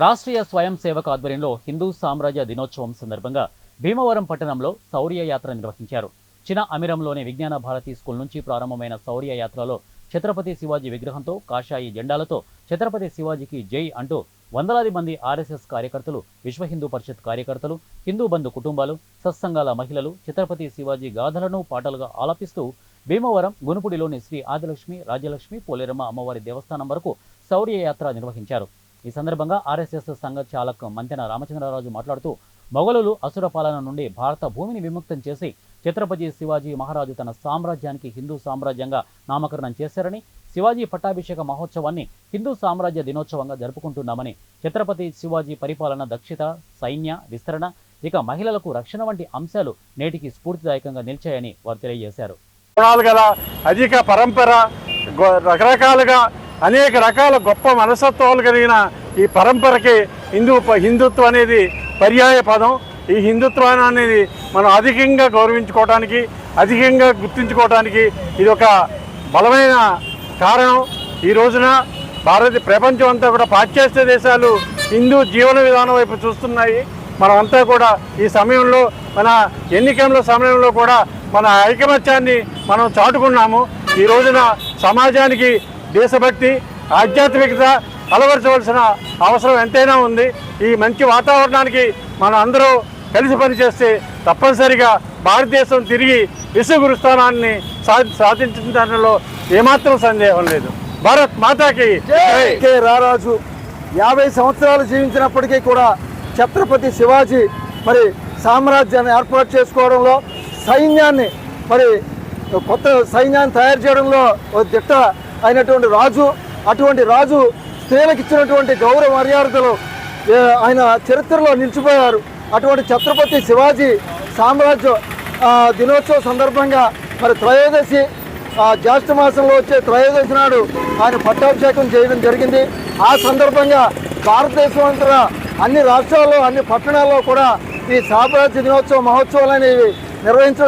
రాష్ట్రీయ స్వయం సేవక ఆధ్వర్యంలో హిందూ సామ్రాజ్య దినోత్సవం సందర్భంగా భీమవరం పట్టణంలో శౌర్య యాత్ర నిర్వహించారు. చిన అమిరంలోని విజ్ఞాన భారతి స్కూల్ నుంచి ప్రారంభమైన శౌర్య యాత్రలో ఛత్రపతి శివాజీ విగ్రహంతో కాషాయి జెండాలతో ఛత్రపతి శివాజీకి జై అంటూ వందలాది మంది ఆర్ఎస్ఎస్ కార్యకర్తలు విశ్వ హిందూ పరిషత్ కార్యకర్తలు హిందూ బంధు కుటుంబాలు సత్సంగాల మహిళలు ఛత్రపతి శివాజీ గాథలను పాటలుగా ఆలపిస్తూ భీమవరం గునుపుడిలోని శ్రీ ఆదిలక్ష్మి రాజ్యలక్ష్మి పోలేరమ్మ అమ్మవారి దేవస్థానం వరకు శౌర్య యాత్ర నిర్వహించారు. ఈ సందర్భంగా ఆర్ఎస్ఎస్ సంఘ చాలక్ మంతెన రామచంద్రరాజు మాట్లాడుతూ మొఘలులు అసుర పాలన నుండి భారత భూమిని విముక్తం చేసి ఛత్రపతి శివాజీ మహారాజు తన సామ్రాజ్యానికి హిందూ సామ్రాజ్యంగా నామకరణం చేశారని శివాజీ పట్టాభిషేక మహోత్సవాన్ని హిందూ సామ్రాజ్య దినోత్సవంగా జరుపుకుంటున్నామని ఛత్రపతి శివాజీ పరిపాలన దక్షత సైన్య విస్తరణ ఇక మహిళలకు రక్షణ వంటి అంశాలు నేటికి స్ఫూర్తిదాయకంగా నిలిచాయని వారు తెలియజేశారు. గల అధిక పరంపర రకరకాలుగా అనేక రకాల గొప్ప మనస్తత్వాలు కలిగిన ఈ పరంపరకి హిందూ హిందుత్వం అనేది పర్యాయ పదం. ఈ హిందుత్వాన్ని అనేది మనం అధికంగా గౌరవించుకోవడానికి అధికంగా గుర్తించుకోవడానికి ఇది ఒక బలమైన కారణం. ఈ రోజున భారత ప్రపంచం అంతా కూడా పాశ్చాత్య దేశాలు హిందూ జీవన విధానం వైపు చూస్తున్నాయి. మనమంతా కూడా ఈ సమయంలో మన ఎన్నికల సమయంలో కూడా మన ఐకమత్యాన్ని మనం చాటుకున్నాము. ఈ రోజున సమాజానికి దేశభక్తి ఆధ్యాత్మికత అలవరచవలసిన అవసరం ఎంతైనా ఉంది. ఈ మంచి వాతావరణానికి మనం అందరూ కలిసి పనిచేస్తే తప్పనిసరిగా భారతదేశం తిరిగి విశ్వగురు స్థానాన్ని సా సాధించిన దానిలో ఏమాత్రం సందేహం లేదు. భారత్ మాతాకి. కె రారాజు. యాభై సంవత్సరాలు జీవించినప్పటికీ కూడా ఛత్రపతి శివాజీ మరి సామ్రాజ్యాన్ని ఏర్పాటు చేసుకోవడంలో సైన్యాన్ని మరి కొత్త సైన్యాన్ని తయారు చేయడంలో ఒక దిట్ట అయినటువంటి రాజు అటువంటి రాజు స్త్రీలకు ఇచ్చినటువంటి గౌరవ మర్యాదలు ఆయన చరిత్రలో నిలిచిపోయారు. అటువంటి ఛత్రపతి శివాజీ సామ్రాజ్య దినోత్సవ సందర్భంగా మరి త్రయోదశి జ్యేష్ఠ మాసంలో వచ్చే త్రయోదశి నాడు ఆయన పట్టాభిషేకం చేయడం జరిగింది. ఆ సందర్భంగా భారతదేశం అంతటా అన్ని రాష్ట్రాల్లో అన్ని పట్టణాల్లో కూడా ఈ సామ్రాజ్య దినోత్సవ మహోత్సవాలు అనేవి నిర్వహించడం